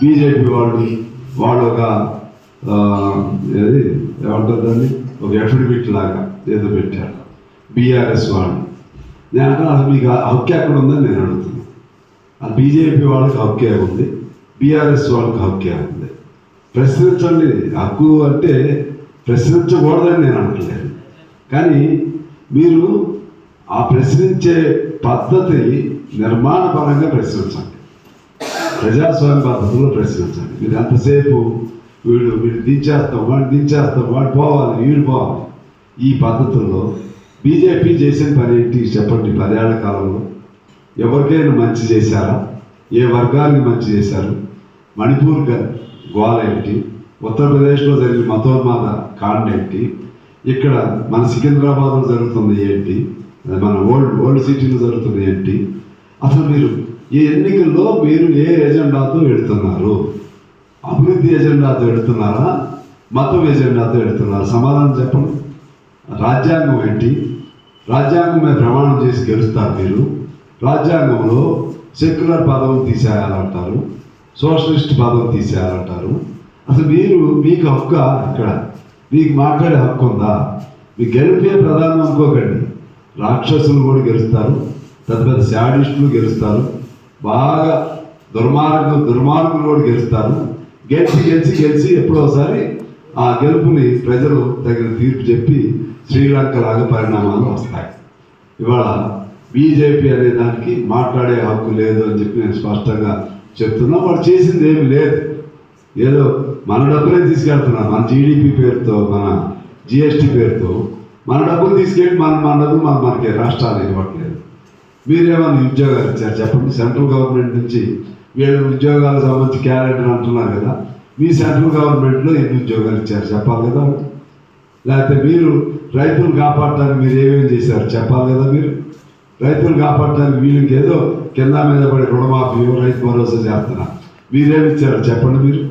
BJP వాళ్ళు వాళ్ళు ఒక ఏది ఏమంటారు దాన్ని? ఒక ఎఫిడవిట్ లాగా ఏదో పెట్టారు. బీఆర్ఎస్ వాళ్ళు. నేను అంటున్నా అసలు మీకు హక్కు ఎక్కడ ఉందని నేను అడుగుతున్నాను ఆ బీజేపీ వాళ్ళకి హక్కే ఉంది బీఆర్ఎస్ వాళ్ళకి హక్కే ఉంది. ప్రశ్నించండి. హక్కు అంటే ప్రశ్నించకూడదని నేను అంటలేదు. కానీ మీరు ఆ ప్రశ్నించే పద్ధతి నిర్మాణపరంగా ప్రశ్నించండి. ప్రజాస్వామ్య పద్ధతిలో ప్రశ్నించాలి. మీరు ఎంతసేపు వీడు వీడు దించేస్తాం వాడు దించేస్తాం వాడు పోవాలి వీడు పోవాలి. ఈ పద్ధతుల్లో బీజేపీ చేసిన పని ఏంటి చెప్పండి పదేళ్ళ కాలంలో? ఎవరికైనా మంచి చేశారా? ఏ వర్గానికి మంచి చేశారు? మణిపూర్ గోల ఏంటి? ఉత్తరప్రదేశ్లో జరిగిన మతోన్మాద కాండ ఏంటి? ఇక్కడ మన సికింద్రాబాద్లో జరుగుతుంది ఏంటి? మన ఓల్డ్ ఓల్డ్ సిటీలో జరుగుతుంది ఏంటి? అసలు మీరు ఈ ఎన్నికల్లో మీరు ఏ ఎజెండాతో ఎడుతున్నారు? అభివృద్ధి ఎజెండాతో ఎడుతున్నారా? మతం ఎజెండాతో ఎడుతున్నారా? సమాధానం చెప్పండి. రాజ్యాంగం ఏంటి? రాజ్యాంగం మీద ప్రమాణం చేసి గెలుస్తారు మీరు. రాజ్యాంగంలో సెక్యులర్ పదవం తీసేయాలంటారు. సోషలిస్ట్ పదవం తీసేయాలంటారు. అసలు మీరు మీకు హక్కు ఇక్కడ? మీకు మాట్లాడే హక్కు ఉందా? మీ గెలిపే ప్రధానం అనుకోకండి రాక్షసులు కూడా గెలుస్తారు. పెద్ద పెద్ద శాడిస్టులు గెలుస్తారు. బాగా దుర్మార్గ దుర్మార్గులు కూడా గెలుస్తారు గెలిచి గెలిచి గెలిచి ఎప్పుడో ఒకసారి ఆ గెలుపుని ప్రజలు తగిన తీర్పు చెప్పి శ్రీలంక లాగా పరిణామాలు వస్తాయి. ఇవాళ బీజేపీ అనే దానికి మాట్లాడే హక్కు లేదు అని చెప్పి నేను స్పష్టంగా చెప్తున్నా. వాడు చేసింది ఏమి లేదు. ఏదో మన డబ్బులే తీసుకెళ్తున్నారు. మన జీడిపి పేరుతో మన జిఎస్టీ పేరుతో. మన డబ్బులు తీసుకెళ్ళి మన మన డబ్బులు మన మనకి రాష్ట్రాలు ఇవ్వట్లేదు. మీరేమన్నా ఉద్యోగాలు ఇచ్చారు చెప్పండి. సెంట్రల్ గవర్నమెంట్ నుంచి వీళ్ళ ఉద్యోగాలకు సంబంధించి క్యాలెండర్ అంటున్నారు కదా మీ సెంట్రల్ గవర్నమెంట్లో ఎన్ని ఉద్యోగాలు ఇచ్చారు చెప్పాలి కదా లేకపోతే మీరు రైతులు కాపాడటానికి మీరు ఏమేమి చేశారు చెప్పాలి కదా మీరు. రైతులు కాపాడటానికి వీళ్ళకి ఏదో కింద మీద పడి రుణమాఫీ రైతు భరోసా చేస్తున్నారు మీరేమి ఇచ్చారు చెప్పండి మీరు.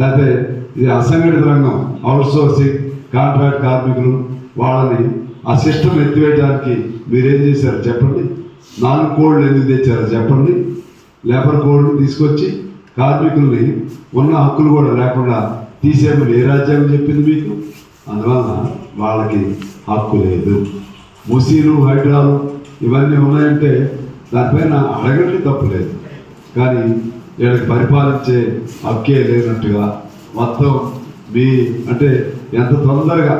లేకపోతే ఇది అసంఘటిత రంగం అవుట్ సోర్సింగ్ కాంట్రాక్ట్ కార్మికులు వాళ్ళని ఆ సిస్టమ్ ఎత్తివేయడానికి మీరేం చేశారు చెప్పండి. నాలుగు కోడ్లు ఎందుకు తెచ్చారు చెప్పండి. లేబర్ కోడ్ తీసుకొచ్చి కార్మికుల్ని ఉన్న హక్కులు కూడా లేకుండా తీసేయమని ఏ రాజ్యాంగం చెప్పింది మీకు? అందువలన వాళ్ళకి హక్కు లేదు. ముసీలు హైడ్రాలు ఇవన్నీ ఉన్నాయంటే దానిపైన అడగండి తప్పు లేదు. కానీ వీళ్ళకి పరిపాలించే హక్కే లేనట్టుగా మొత్తం మీ అంటే ఎంత తొందరగా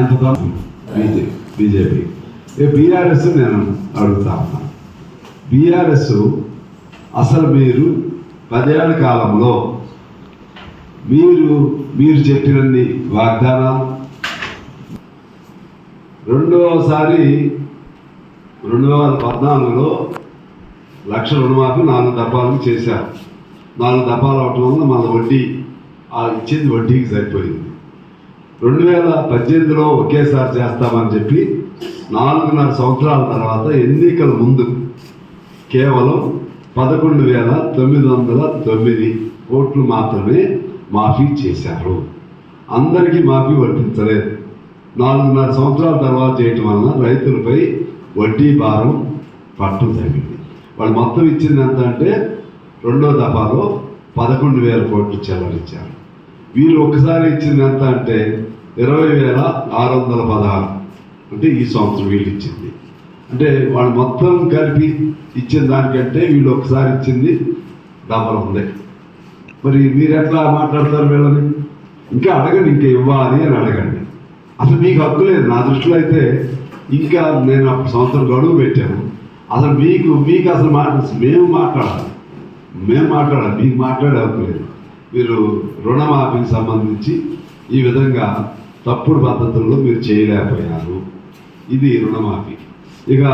ఎంత తొందర బీజేపీ బీజేపీ. బీఆర్ఎస్ నేను అడుగుతా ఉన్నాను బీఆర్ఎస్ అసలు మీరు పదేళ్ళ కాలంలో మీరు మీరు చెప్పినన్ని వాగ్దానాలు రెండవసారి రెండు వేల పద్నాలుగులో లక్ష రుణమాఫీ నాలుగు దఫాలకు చేశారు. నాలుగు దఫాలు అవటం వల్ల మన వడ్డీ ఆ ఇచ్చింది వడ్డీకి సరిపోయింది. రెండు వేల పద్దెనిమిదిలో ఒకేసారి చేస్తామని చెప్పి నాలుగున్నర సంవత్సరాల తర్వాత ఎన్నికల ముందు కేవలం పదకొండు వేల తొమ్మిది వందల తొమ్మిది కోట్లు మాత్రమే మాఫీ చేశారు. అందరికీ మాఫీ వర్తించలేదు నాలుగున్నర సంవత్సరాల తర్వాత చేయటం వలన రైతులపై వడ్డీ భారం పట్టు తగ్గింది వాళ్ళు మొత్తం ఇచ్చింది ఎంత అంటే రెండో దఫాలో పదకొండు వేల కోట్లు చెల్లరిచ్చారు వీళ్ళు ఒకసారి ఇచ్చింది ఎంత అంటే ఇరవై వేల ఆరు వందల పదహారు. అంటే ఈ సంవత్సరం వీళ్ళు ఇచ్చింది అంటే వాళ్ళు మొత్తం కలిపి ఇచ్చిన దానికంటే వీళ్ళు ఒకసారి ఇచ్చింది డబల్ ఉంది. మరి మీరు ఎట్లా మాట్లాడతారు వీళ్ళని? ఇంకా అడగండి ఇంకా ఇవ్వాలి అని అడగండి. అసలు మీకు హక్కు లేదు. నా దృష్టిలో అయితే ఇంకా నేను సంవత్సరం గడువు పెట్టాను. అసలు మీకు మీకు అసలు మాట మేము మాట్లాడాలి. మేము మాట్లాడాలి. మీకు మాట్లాడే హక్కు లేదు. మీరు రుణమాఫీకి సంబంధించి ఈ విధంగా తప్పుడు పద్ధతుల్లో మీరు చేయలేకపోయారు. ఇది రుణమాఫీ ఇక